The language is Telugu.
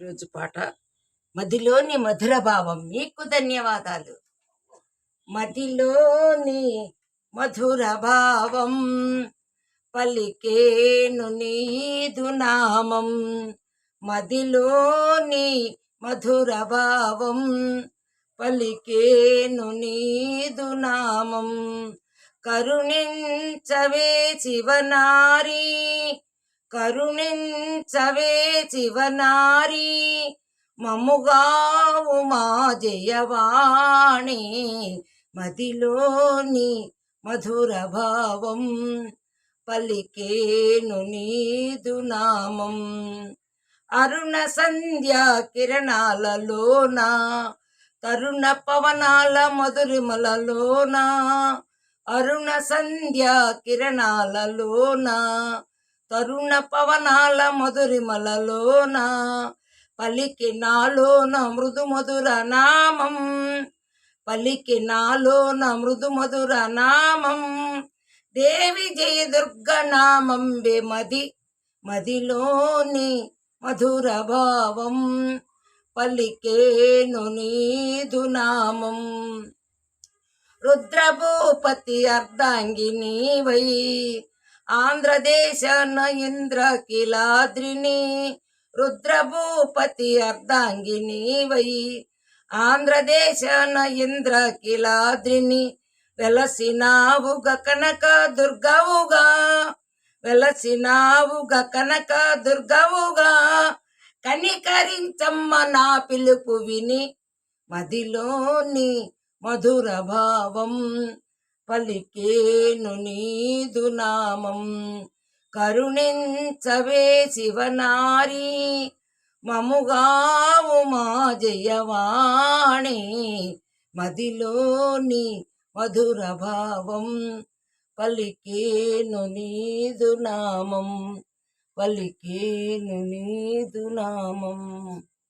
రోజు పాట. మదిలోని మధుర భావం. మీకు ధన్యవాదాలు. మదిలోని మధుర భావం. పలికేను నీదు నామం. మదిలోని మధుర భావం. పలికేను నీదు నామం. కరుణించవే శివనారీ. కరుణించవే శివనారీ మముగావు మా జయవాణి మదిలోని మధుర భావం పలికేను నీదు నామం. అరుణ సంధ్య కిరణాలలోన తరుణ పవనాల మధురిమలలోన అరుణ సంధ్య కిరణాలలోన తరుణ పవనాల మధురిమలలోన పలికి నాలోన మృదు మధుర నామం పలికి నాలోన మృదు మధుర నామం. దేవి జయ దుర్గ నామం బే మది మదిలోని మధుర భావం పలికేను నీదు నామం. రుద్రభూపతి అర్ధాంగిని వై ఆంధ్రదేశన ఇంద్ర కిలాద్రిని రుద్రభూపతి అర్ధాంగిని వై. ఆంధ్రదేశన ఇంద్ర కిలాద్రిని వెలసినావుగ కనక దుర్గవుగా. వెలసినావుగ కనక దుర్గవుగా. కనికరించమ్మ నా పిలుపు విని మదిలోని మధుర భావం పలికేను నీదు నామం. కరుణించవే శివనారి. మముగావు మా జయవాణి. మదిలోని మధుర భావం. పలికేను నీదు నామం. పలికేను నీదు నామం.